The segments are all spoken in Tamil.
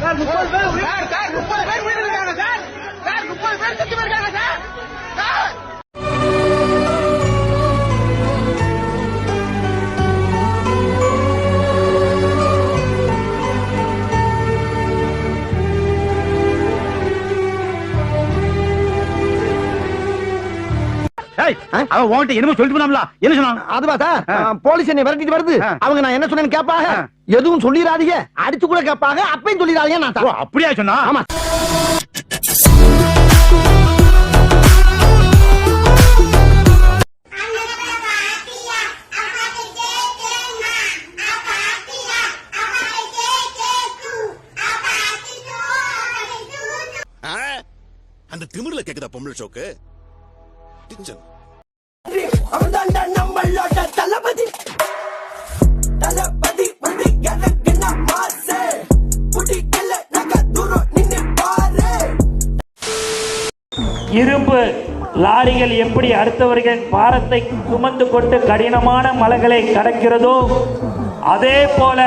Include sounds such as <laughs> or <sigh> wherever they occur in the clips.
Carlos, vai, vai. Carlos, foi bem, அவன் உன்கிட்ட என்னமோ சொல்லிட்டு போனாம்ல என்ன சொன்னான்? அதுவா சார். போலீஸ் என்னை விரட்டிட்டு வருது. அவங்க நான் என்ன சொன்னேன்னு கேட்பாங்க. எதுவும் சொல்லிடாதீங்க. அடிச்சு கூட கேட்பாங்க அப்பயும் சொல்லிடாதீங்க நான் அப்படியா சொன்னா? ஆமா. அந்த திமிர்ல கேக்குதா பொம்பளை ஷோக்கு டிச்சன் நம்மளோட தளபதி. தளபதி வந்து எனக்கு நான் மாசு. பிடிக்கல நக தூரம் நின்னு பாரு. இரும்பு லாரிகள் எப்படி அடுத்தவர்கள் பாரத்தை சுமந்து கொண்டு கடினமான மலைகளை கடக்கிறதோ அதே போல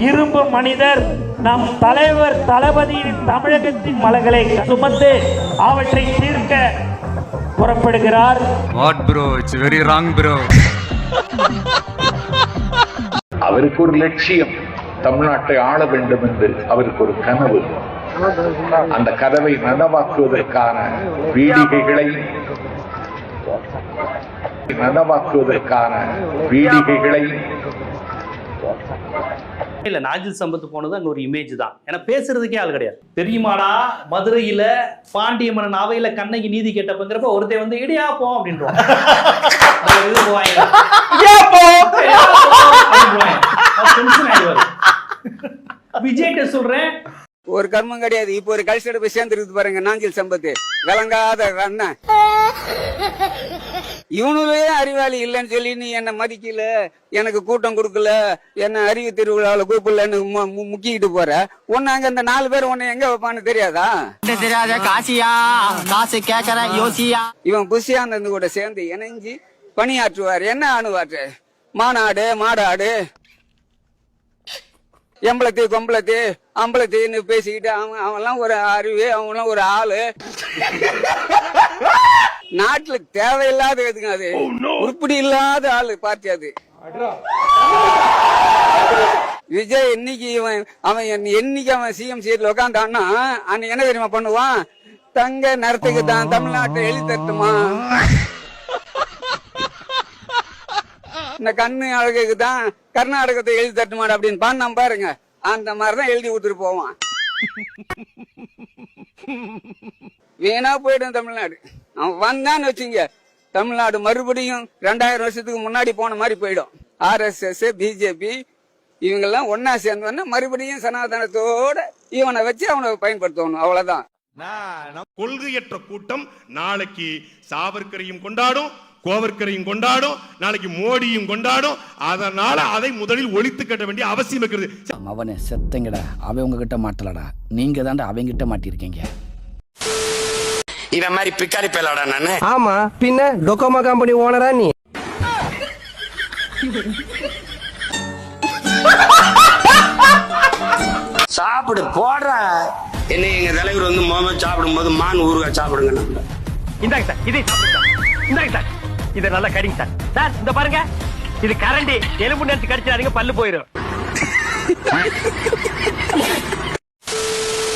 இரும்பு மனிதர் நம் தலைவர் தளபதியின் தமிழகத்தின் மலைகளை சுமந்து அவற்றை தீர்க்க புறப்படுகிறார் What bro? It's very wrong bro. அவருக்கு ஒரு லட்சியம் தமிழ்நாட்டை ஆள வேண்டும் என்று அவருக்கு ஒரு கனவு அந்த கனவை நனவாக்குவதற்கான பீடிகைகளை நனவாக்குவதற்கான பீடிகைகளை இல்ல நாஜில் சம்பத் போனது அங்க ஒரு இமேஜ் தான். ஏன்னா பேசுறதுக்கே ஆள் கிடையாது. தெரியுமாடா மதுரையில பாண்டிய மன்னன் அவையில கண்ணகி நீதி கேட்டப்பங்கிறப்ப ஒருத்தன் வந்து. அது tension ஆயிடுவாரு. விஜய்கிட்ட சொல்றேன். ஒரு கர்மம் கிடையாது. இப்போ ஒரு கல்ச்சர் போய் சேர்ந்துருக்கு பாருங்க நாஞ்சில் சம்பத்து. விளங்காத அண்ணன். இவனுலே அறிவாளி இல்லைன்னு சொல்லி நீ என்ன மதிக்கல? எனக்கு கூட்டம் கொடுக்கல. என்ன அறிவு திருவிழாவில் கூப்பிடலன்னு முக்கிக்கிட்டு போற. உன்னை அங்க அந்த நாலு பேர் உன்னை எங்க வைப்பான்னு தெரியாதா? தெரியாத காசியா? காசு கேக்குற யோசியா? இவன் புஷியானந்து கூட சேர்ந்து இணைஞ்சு பணியாற்றுவார். என்ன ஆணுவாற்று? மாநாடு மாடாடு. எம்பளத்தி கொம்பளத்தி அம்பளத்தின்னு பேசிக்கிட்டு அவன் அவன்லாம் ஒரு அறிவு அவன்லாம் ஒரு ஆளு. நாட்டுல தேவையில்லாத எதுங்க அது? உருப்படி இல்லாத ஆளு பார்ட்டி அது? விஜய் என்னைக்கு இவன் அவன் என்னை- என்னைக்கு அவன் சிஎம் சீட்ல உட்காந்தான்னா அன்னைக்கு என்ன தெரியுமா பண்ணுவான்? தங்க நிறத்துக்கு தான் தமிழ்நாட்டை எழுதி தட்டுமா இந்த கண்ணு அழகுக்கு தான் கர்நாடகத்தை எழுதி தட்டுமாடு அப்படின்னு பாண்ணாம பாருங்க. அந்த மாதிரிதான் எழுதி கொடுத்துட்டு போவான். <laughs> வீணா போயிடும் தமிழ்நாடு. அவன் வந்தான்னு வச்சுங்க. தமிழ்நாடு மறுபடியும் ரெண்டாயிரம் வருஷத்துக்கு முன்னாடி போன மாதிரி போயிடும். ஆர்எஸ்எஸ் பிஜேபி இவங்கெல்லாம் ஒன்னா சேர்ந்தோன்னா மறுபடியும் சனாதனத்தோட இவனை வச்சு அவனை பயன்படுத்தணும். அவ்வளவுதான். கொள்கையற்ற கூட்டம் நாளைக்கு சாவர்கரையும் கொண்டாடும் கோவர்கரையும் கொண்டாடும் நாளைக்கு மோடியும் கொண்டாடும். அதனால அதை முதலில் ஒழித்து கட்ட வேண்டிய அவசியம் இருக்கிறது. அவனை செத்தங்கடா. அவன் உங்ககிட்ட மாட்டலடா. நீங்க தாண்டா அவங்கிட்ட மாட்டிருக்கீங்க இவன் மாதிரி பிக்காரி பேலாடா நானு. ஆமா பின்ன டொக்கோமா கம்பெனி ஓனரா நீ. சாப்பிடு போடுற. என்ன எங்க தலைவர் வந்து முதல்ல சாப்பிடும் போது மான் ஊறுகாய் சாப்பிடுங்க இந்தாங்க சார் இதே இந்தாங்க சார். இதை நல்லா கடிங்க சார். சார் இந்த பாருங்க. இது கரண்டி. எலும்பு நினைச்சு கடிச்சிடாதீங்க பல்லு போயிடும்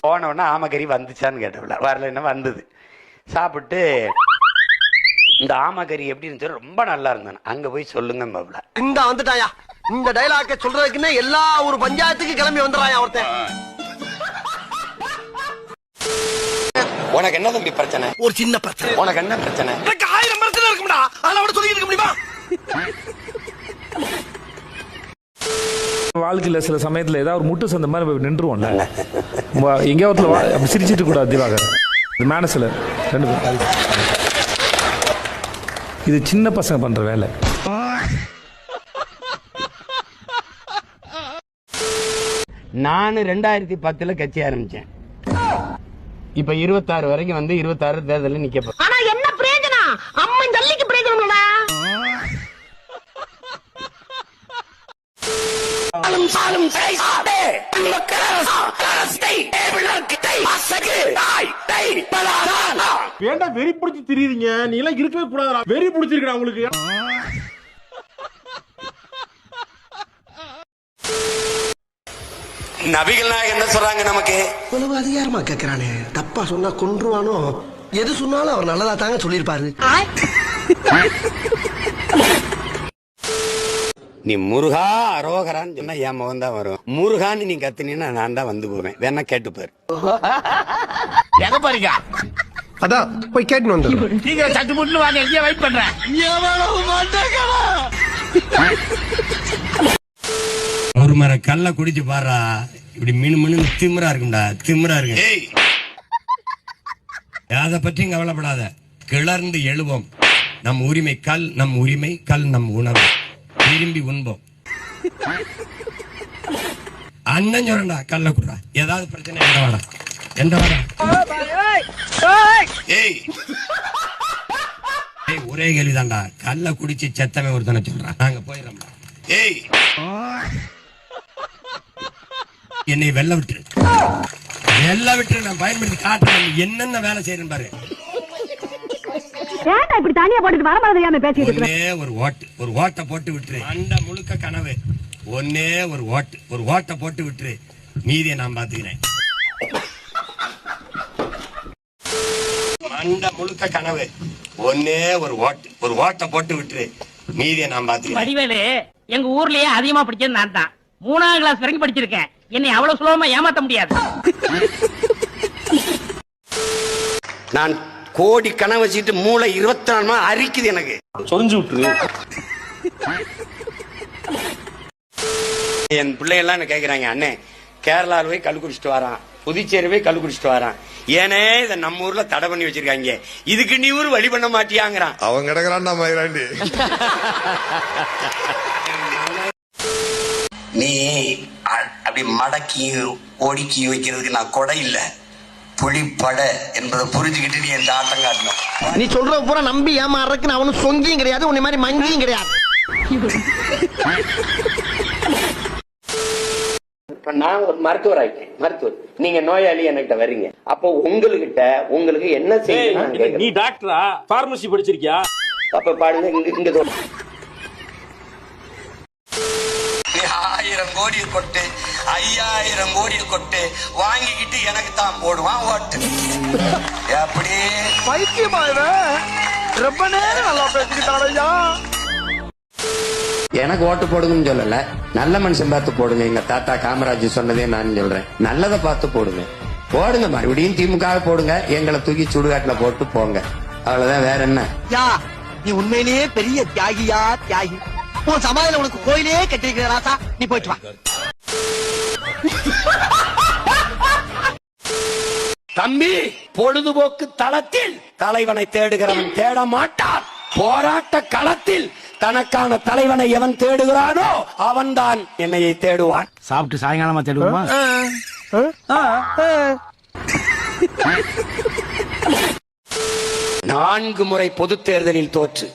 போன உடனே ஆமக்கறி வந்துச்சான்னு கேட்டவில்ல. வரலன்னா வந்தது. சாப்பிட்டு இந்த ஆமக்கறி எப்படி இருந்துச்சு ரொம்ப நல்லா இருந்தானே. அங்க போய் சொல்லுங்க பாப்ல இந்த வந்துட்டாயா. இந்த டைலாக்க சொல்றதுக்குன்னு எல்லா ஒரு பஞ்சாயத்துக்கு கிளம்பி வந்துடுறாயா ஒருத்தன். உனக்கு என்ன தம்பி பிரச்சனை? ஒரு சின்ன பிரச்சனை. உனக்கு என்ன பிரச்சனை? எனக்கு ஆயிரம் பிரச்சனை இருக்கும்டா. அதோட சொல்லி இருக்க முடியுமா? வாழ்க்கையில சில சமயத்துல ஏதாவது ஒரு முட்டு சந்த மாதிரி நின்றுவோம்ல. எங்கேயாவது சிரிச்சிட்டு கூடாது திவாகர். இது மேனஸ்ல ரெண்டு இது சின்ன பசங்க பண்ற வேலை. நான் ரெண்டாயிரத்தி பத்துல கட்சி ஆரம்பிச்சேன். இப்ப இருபத்தாறு வரைக்கும் வந்து இருபத்தாறு தேர்தலில் நிக்க போறேன். ஆனா என்ன பிரயோஜனம்? ஏன்டா வெறி பிடிச்சி திரியுறீங்க? நீ எல்லாம் இருக்கவே கூடாதுடா. வெறி பிடிச்சிருக்கா உங்களுக்கு. நபிகள் நாயகம் என்ன சொல்றாங்க நமக்கு? இவ்வளவு அதிகாரமா கேக்குறானே. தப்பா சொன்னா கொன்றுவானோ? எது சொன்னாலும் அவர் நல்லதா தாங்க சொல்லியிருப்பாரு. நீ முருகா அரோகரான்னு சொன்னா என் முகம் தான் வரும். முருகான்னு நீ கத்துனீன்னா நான் தான் வந்து போவேன். வேணா கேட்டு பாரு. எங்க போறீங்க? அதான் போய் கேட்டு வந்து நீங்க சட்டு முட்டு வாங்க எங்கேயே வெயிட் பண்றேன். ஒரு மர கல்ல குடிச்சு பாரா இப்படி மினு மினு திமிரா இருக்கும்டா. திமிரா இருக்கு. அதை பற்றியும் கவலைப்படாத. கிளர்ந்து எழுவோம். நம் உரிமை கல் நம் உரிமை கல் நம் உணவு. விரும்பி உண்போம். அண்ணன் சொல்றா கல்ல குடுறா. ஏதாவது பிரச்சனை எந்த வாடா? எந்த வாடா? ஏய். ஏய் ஒரே கேள்விதான்டா. கல்ல குடிச்சு செத்தவன் ஒருத்தனை சொல்றான் நாங்க போயிடறோம்டா. ஏய். என்னை வெள்ள விட்டுரு. வெள்ள விட்டு நான் பயன்படுத்தி காட்டுறேன். என்னென்ன வேலை செய்யறேன் பாரு. ஏன்டா இப்படி தனியா போட்டுட்டு வர மாதிரியாம பேசிட்டு ஒன்னே ஒரு ஓட்டு ஒரு ஓட்டை போட்டு விட்டுரு. அண்ட முழுக்க கனவு. ஒன்னே ஒரு ஓட்டு ஒரு ஓட்டை போட்டு விட்டுரு. மீதியை நான் பாத்துக்கிறேன். மண்ட முழுக்க கனவு. ஒன்னே ஒரு ஓட்டு ஒரு ஓட்டை போட்டு விட்டுரு. மீதியை நான் பாத்துக்கிறேன். வடிவேலு எங்க ஊர்லயே அதிகமா படிச்சது நான் தான். மூணாம் கிளாஸ் வரைக்கும் படிச்சிருக்கேன். என்னை அவ்வளவு சுலபமா ஏமாத்த முடியாது. நான் கோடி கனவு வச்சுட்டு மூளை இருபத்தி நாலு மணி அரிக்குது எனக்கு. சொரிஞ்சு விட்டுரு. என் பிள்ளைகள்லாம் என்ன கேக்குறாங்க அண்ணே கேரளால போய் கல் குடிச்சிட்டு வரான். புதுச்சேரி போய் கல் குடிச்சிட்டு வரான். ஏனே இதை நம்ம ஊர்ல தடை பண்ணி வச்சிருக்காங்க. இதுக்கு நீ ஊர் வழி பண்ண மாட்டியாங்கிறான். அவன் கிடக்குறான் நம்ம நீ அ- அப்படி மடக்கி ஒடுக்கி வைக்கிறதுக்கு நான் கொடை இல்ல. புலிப்படை என்பதை புரிஞ்சுக்கிட்டு நீ எந்த ஆட்டம் காட்டணும் நீ சொல்ற பூரா நம்பி ஏமாறதுக்கு நான் அவனும் சொங்கியும் கிடையாது உன்னை மாதிரி மங்கியும் கிடையாது. இப்ப நான் ஒரு மருத்துவர் ஆயிட்டேன் மருத்துவர். நீங்க நோயாளி என்கிட்ட வர்றீங்க அப்போ உங்களுகிட்ட உங்களுக்கு என்ன செய்யணும். நீ டாக்டரா பார்மசி படிச்சிருக்கியா? அப்ப பாருங்க இங்க இங்க தோணு. நீ ஆயிரம் கோடியை கொட்டு ஐயாயிரம் கோடியை கொட்டு வாங்கிக்கிட்டு எனக்கு தான் போடுவான் ஓட்டு. அப்படி பைத்தியமா ரொம்ப நேரம் நல்லா பேசிக்கிட்டாடையா எனக்கு ஓட்டு போடுங்கன்னு சொல்லல. நல்ல மனுஷன் பார்த்து போடுங்க. எங்க தாத்தா காமராஜ் சொன்னதே நான் சொல்றேன். நல்லதை பார்த்து போடுங்க. போடுங்க. மறுபடியும் திமுக போடுங்க. எங்களை தூக்கி சுடுகாட்டுல போட்டு போங்க. அவ்வளவுதான். வேற என்ன? யா நீ உண்மையிலேயே பெரிய தியாகியா தியாகி. உன் சமாதியில உனக்கு கோயிலே கட்டிருக்கிற ராசா. நீ போயிட்டு வா. தம்பி பொழுதுபோக்கு தளத்தில் தலைவனை தேடுகிறவன் தேட மாட்டான் போராட்ட களத்தில் தனக்கான தலைவனை எவன் தேடுகிறானோ அவன்தான் என்னையை தேடுவான். சாப்பிட்டு சாயங்காலமா தேடுவோமா? நான்கு முறை பொது தேர்தலில் தோற்று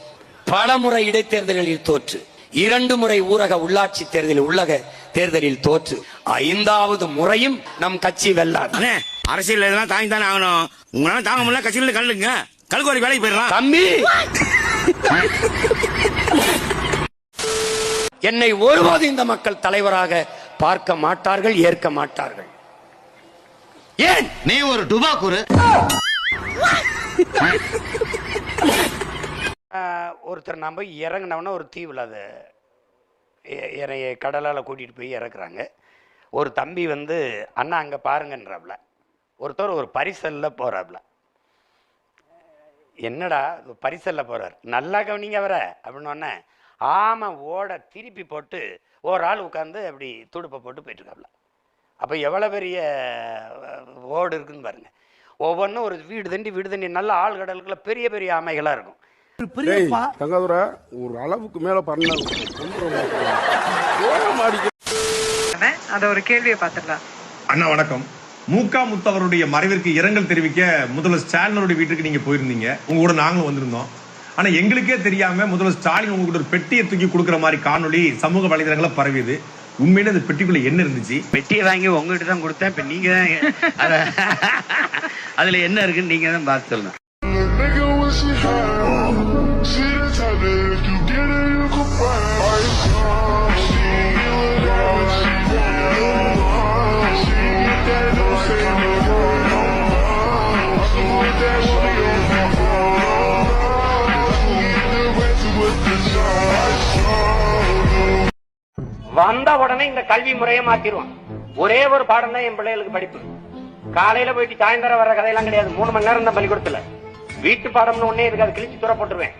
பல முறை இடைத்தேர்தலில் தோற்று. இரண்டு முறை ஊரக உள்ளாட்சி தேர்தலில் உள்ளக தேர்தலில் தோற்று. ஐந்தாவது முறையும் நம் கட்சி வெல்லாது அரசியல் இதெல்லாம் தாங்கி தானே ஆகணும். உங்களால தாங்க முடியல கட்சியில கல்லுங்க. கல்குவாரி வேலைக்கு போயிடலாம். தம்பி! என்னை ஒருபோது இந்த மக்கள் தலைவராக பார்க்க மாட்டார்கள் ஏற்க மாட்டார்கள். ஏன்? நீ ஒரு டுபாக்குரு <laughs> ஒருத்தர் நம்ம இறங்கினவன ஒரு தீவில் அது என்னைய கடலால் கூட்டிகிட்டு போய் இறக்குறாங்க. ஒரு தம்பி வந்து அண்ணா அங்கே பாருங்கன்றாப்புல ஒருத்தர் ஒரு பரிசலில் போகிறாப்புல என்னடா பரிசலில் போகிறார் நல்லா கவனிங்க அவரை அப்படின்னு ஆமாம் ஓட திருப்பி போட்டு ஒரு ஆள் உட்காந்து அப்படி துடுப்பை போட்டு போயிட்டுருக்காப்புல அப்போ எவ்வளோ பெரிய ஓடு இருக்குன்னு பாருங்கள் ஒவ்வொன்றும் ஒரு வீடு தண்டி வீடு தண்டி நல்ல ஆழ்கடலுக்குள்ள பெரிய பெரிய ஆமைகளாக இருக்கும். தங்காதுரை ஒரு அளவுக்கு மேல பண்ண அத ஒரு கேள்வியை பாத்துடலாம் அண்ணா வணக்கம். மூகா முத்து அவருடைய மறைவிற்கு இரங்கல் தெரிவிக்க முதல்வர் ஸ்டாலினுடைய வீட்டுக்கு நீங்க போயிருந்தீங்க. உங்க கூட நாங்களும் வந்திருந்தோம். ஆனா எங்களுக்கே தெரியாம முதல்வர் ஸ்டாலின் உங்ககிட்ட ஒரு பெட்டியை தூக்கி கொடுக்குற மாதிரி காணொளி சமூக வலைதளங்கள பரவியது. உண்மையில அந்த பெட்டிக்குள்ள என்ன இருந்துச்சு? பெட்டியை வாங்கி உங்ககிட்ட தான் கொடுத்தேன் இப்ப நீங்க தான் <laughs> அத அதுல என்ன இருக்குன்னு நீங்க தான் பார்த்து சொல்லணும் உடனே இந்த கல்வி முறையை மாத்திருவான் ஒரே ஒரு பாடம் தான் என் பிள்ளைகளுக்கு படிப்பு. காலையில போயிட்டு சாயந்தரம் வர்ற கதையெல்லாம் கிடையாது. மூணு மணி நேரம் தான் பள்ளிக்கூடத்துல. வீட்டு பாடம்னு ஒன்னே இருக்காது. கிழிச்சு தூர போட்டுருவேன்.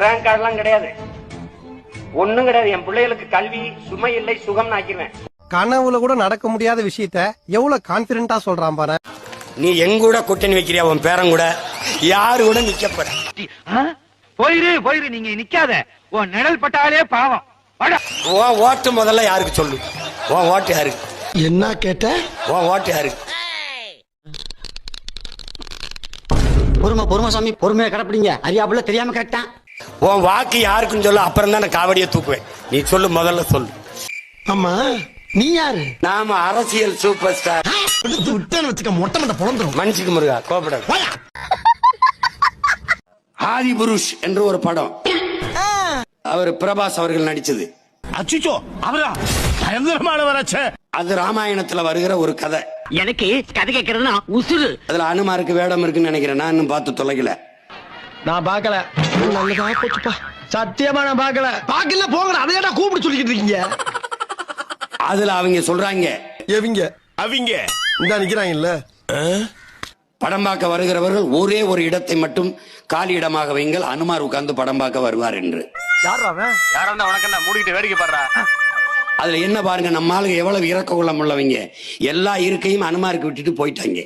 ரேங்க் கார்டெல்லாம் கிடையாது. ஒண்ணும் கிடையாது. என் பிள்ளைகளுக்கு கல்வி சுமை இல்லை சுகம்னு ஆக்கிடுவேன் கனவுல கூட நடக்க முடியாத விஷயத்த எவ்வளவு கான்பிடண்டா சொல்றான் பாரு. நீ எங்கூட கூட்டணி வைக்கிறியா? உன் பேரன் கூட. யாரு கூட நிக்க போற? போயிரு போயிரு. நீங்க நிக்காத. உன் நிழல் பட்டாலே பாவம். உன் ஓட்டு முதல்ல யாருக்கு சொல்லு? உன் ஓட்டு யாருக்கு? என்ன கேட்ட? உன் ஓட்டு யாருக்கு? பொறுமை பொறுமை சாமி பொறுமையா கடப்பிடிங்க. அறியாப்புல தெரியாம கேட்டான் உன் வாக்கு யாருக்குன்னு சொல்லு அப்புறம் தான் நான் காவடியை தூக்குவேன். நீ சொல்லு முதல்ல சொல்லு. ஆமா நீ யாரு? நாம அரசியல் சூப்பர் ஸ்டார் விட்டேன்னு வச்சுக்க மொட்டை மட்ட பொழந்துரும் மன்னிச்சுக்க முருகா கோபப்பட ஆதி புருஷ் என்று ஒரு படம். அவர் பிரபாஸ் அவர்கள் நடிச்சது. அச்சுச்சோ அவரா? பயங்கரமான வராச்சே அது ராமாயணத்துல வருகிற ஒரு கதை. எனக்கு கதை கேட்கறதுனா உசுறு. அதுல அனுமாருக்கு வேடம் இருக்குன்னு நினைக்கிறேன். நான் இன்னும் பார்த்து தொலைக்கல. நான் பாக்கல நல்லதா போச்சுப்பா. சத்தியமா நான் பாக்கல பாக்கல போங்கடா அதையடா கூப்பிட்டு சொல்லிக்கிட்டு இருக்கீங்க? அதுல அவங்க சொல்றாங்க. எவிங்க? அவங்க. இந்த நிக்கிறாங்கல்ல. படம் பார்க்க வருகிறவர்கள் ஒரே ஒரு இடத்தை மட்டும் காலி இடமாக வைங்கள். அனுமார் உட்கார்ந்து படம் பார்க்க வருவார் என்று. யாரா இருந்தா உனக்கு என்ன? மூடிக்கிட்டு வேடிக்கை பாடுறா? அதுல என்ன பாருங்க நம்ம ஆளுங்க எவ்வளவு இறக்க உள்ளம் உள்ளவங்க. எல்லா இருக்கையும் அனுமாருக்கு விட்டுட்டு போயிட்டாங்க.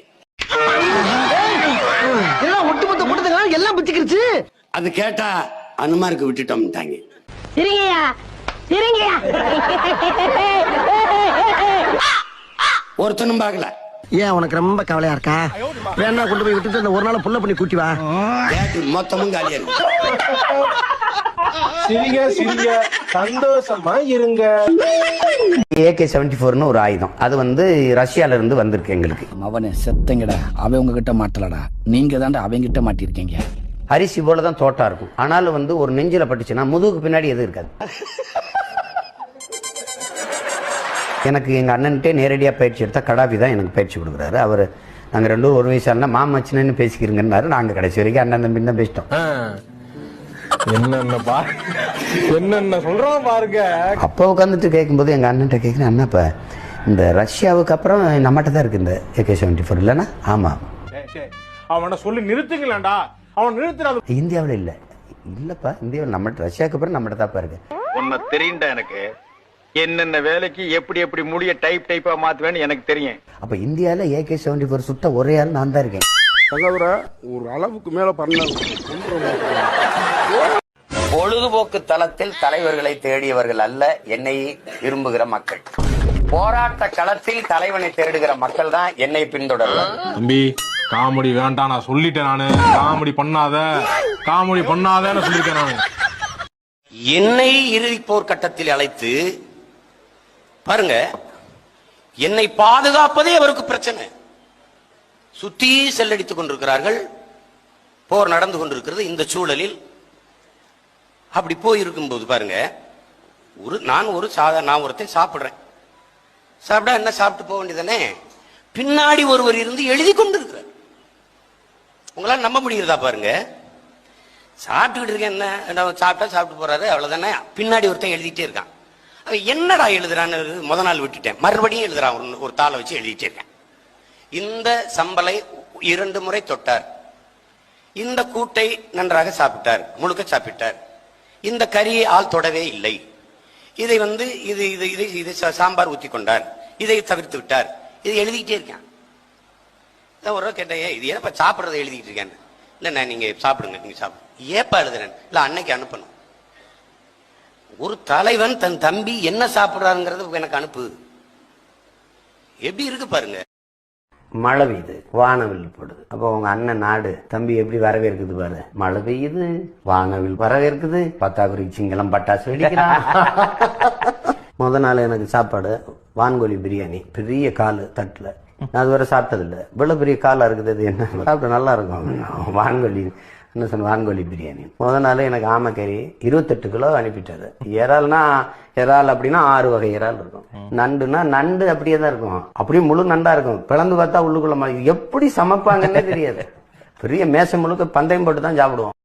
எல்லாம் ஒட்டுமொத்த கூட்டத்துக்கு எல்லாம் பிச்சுக்கிருச்சு. அது கேட்டா அனுமாருக்கு விட்டுட்டோம்ட்டாங்க. சரிங்கய்யா சரிங்கய்யா ஒருத்தனும் பார்க்கல. ஏன் உனக்கு ரொம்ப கவலையா இருக்கா? வேணா கொண்டு போய் விட்டுட்டு அந்த ஒரு நாள் புள்ள பண்ணி கூட்டி வா. மொத்தமும் காலியா இருக்கு சிரிங்க சிரிங்க. சந்தோஷமா இருங்க. ஏகே செவன்டி ஃபோர்னு ஒரு ஆயுதம். அது வந்து ரஷ்யால இருந்து வந்திருக்கு எங்களுக்கு. அவனே செத்தங்கடா. அவன் உங்ககிட்ட மாட்டலடா. நீங்க தாண்டா அவங்கிட்ட மாட்டிருக்கீங்க அரிசி போல தான் தோட்டா இருக்கும். ஆனாலும் வந்து ஒரு நெஞ்சில பட்டுச்சுன்னா முதுகுக்கு பின்னாடி எதுவும் இருக்காது. எனக்கு எங்க அண்ணன்ட்டே நேரடியாக பயிற்சி எடுத்தா கடாபி தான் எனக்கு பயிற்சி கொடுக்குறாரு. அவர் நாங்க ரெண்டு பேரும் ஒரு வயசானா மாமச்சினு பேசிக்கிறீங்கன்னாரு. நாங்க கடைசி வரைக்கும் அண்ணன் தம்பி தான் பேசிட்டோம். என்னென்ன பா என்னென்ன சொல்றான் பாருங்க. அப்போ உட்காந்துட்டு கேட்கும்போது எங்க அண்ணன்ட்ட கேட்குறேன் அண்ணா இப்ப இந்த ரஷ்யாவுக்கு அப்புறம் நம்மகிட்ட தான் இருக்கு இந்த ஏகே செவன்டி ஃபோர் இல்லைன்னா? ஆமா. அவனை சொல்லி நிறுத்துங்களேன்டா. அவன் நிறுத்தின இந்தியாவில் இல்லை. இல்லப்பா இந்தியாவில் நம்மகிட்ட ரஷ்யாவுக்கு அப்புறம் நம்மகிட்ட தான்ப்பா இருக்கு. உன்னை தெரியும்டா எனக்கு. என்னென்ன வேலைக்கு எப்படி எப்படி முடிய டைப் டைப்பா மாத்துவேன்னு எனக்கு தெரியும். அப்ப இந்தியால ஏகே செவன்டி ஃபோர் சுட்ட ஒரே ஆள் நான் தான் இருக்கேன். ஒரு அளவுக்கு மேல பண்ண பொழுதுபோக்கு தளத்தில் தலைவர்களை தேடியவர்கள் அல்ல என்னை விரும்புகிற மக்கள். போராட்ட களத்தில் தலைவனை தேடுகிற மக்கள் தான் என்னை பின்தொடர்வார். தம்பி காமெடி வேண்டாம் நான் சொல்லிட்டேன் நானு. காமெடி பண்ணாத. காமெடி பண்ணாதன்னு சொல்லிட்டேன் நானு. என்னை இறுதி போர்க்கட்டத்தில் அழைத்து பாருங்க என்னை பாதுகாப்பதே அவருக்கு பிரச்சனை. சுத்தி செல்லடித்துக் கொண்டிருக்கிறார்கள் போர் நடந்து கொண்டிருக்கிறது இந்த சூழலில். அப்படி போயிருக்கும் போது பாருங்க ஒரு நான் ஒரு சாதா நான் ஒருத்தன் சாப்பிட்றேன். சாப்பிட்டா என்ன சாப்பிட்டு போக வேண்டியதானே பின்னாடி ஒருவர் இருந்து எழுதி கொண்டு இருக்கிறார் உங்களால் நம்ப முடிகிறதா பாருங்க? சாப்பிட்டுக்கிட்டு இருக்கேன் என்ன சாப்பிட்டா சாப்பிட்டு போறாரு அவ்வளவுதானே? பின்னாடி ஒருத்தன் எழுதிட்டே இருக்கான். அவன் என்னடா எழுதுறான்னு முத நாள் விட்டுட்டேன். மறுபடியும் எழுதுறான் ஒரு- ஒரு தாளை வச்சு எழுதிட்டே இருக்கேன். இந்த சம்பளை இரண்டு முறை தொட்டார். இந்த கூட்டை நன்றாக சாப்பிட்டார் முழுக்க சாப்பிட்டார். இந்த கறியை ஆள் தொடவே இல்லை. இதை வந்து இது இது இதை இதை சாம்பார் ஊத்தி கொண்டார் இதை தவிர்த்து விட்டார். இதை எழுதிக்கிட்டே இருக்கேன். நான் ஒரு கேட்டேன் "ஏய், இது ஏன்ப்பா சாப்பிட்றதை எழுதிக்கிட்டு இருக்கேன் இல்லைண்ணா நீங்கள் சாப்பிடுங்க நீங்கள் சாப்பிடுங்க. ஏப்பா எழுதுறேன்? இல்லை அன்னைக்கு அனுப்பணும். ஒரு தலைவன் தன் தம்பி என்ன சாப்பிட்றாருங்கிறது எனக்கு அனுப்பு. எப்படி இருக்கு பாருங்க. மழை பெய்யுது வானவில் போடுது. அப்போ உங்க அண்ணன் நாடு தம்பி எப்படி வரவேற்குது பாரு? மழை பெய்யுது வானவில் வரவேற்குது. பத்தாக்குறை சிங்களம் பட்டாசு வெடிக்கிறான். <laughs> முத நாள் எனக்கு சாப்பாடு வான்கோழி பிரியாணி பெரிய கால் தட்டில். நான் அதுவரை சாப்பிட்டதில்ல. இவ்வளோ பெரிய காலாக இருக்குது அது என்ன? சாப்பிட்டு நல்லா இருக்கும். வான்கோழி என்ன சொன்ன வான்கோழி பிரியாணி. முத நாள் எனக்கு ஆமைக்கறி இருபத்தெட்டு கிலோ அனுப்பிட்டாரு. இறால்னா இறால் அப்படின்னா ஆறு வகை இறால் இருக்கும். நண்டுனா நண்டு அப்படியே தான் இருக்கும். அப்படியே முழு நண்டா இருக்கும். பிளந்து பார்த்தா உள்ளுக்குள்ள எப்படி சமைப்பாங்கன்னே தெரியாது. பெரிய மேசம் முழுக்க பந்தயம் போட்டு தான் சாப்பிடுவோம்.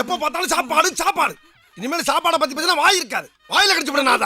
எப்ப பார்த்தாலும் சாப்பாடு சாப்பாடு. இனிமேல் சாப்பாடை பத்தி பேசினா வாய் இருக்காது. வாயில கடிச்சு விட நான்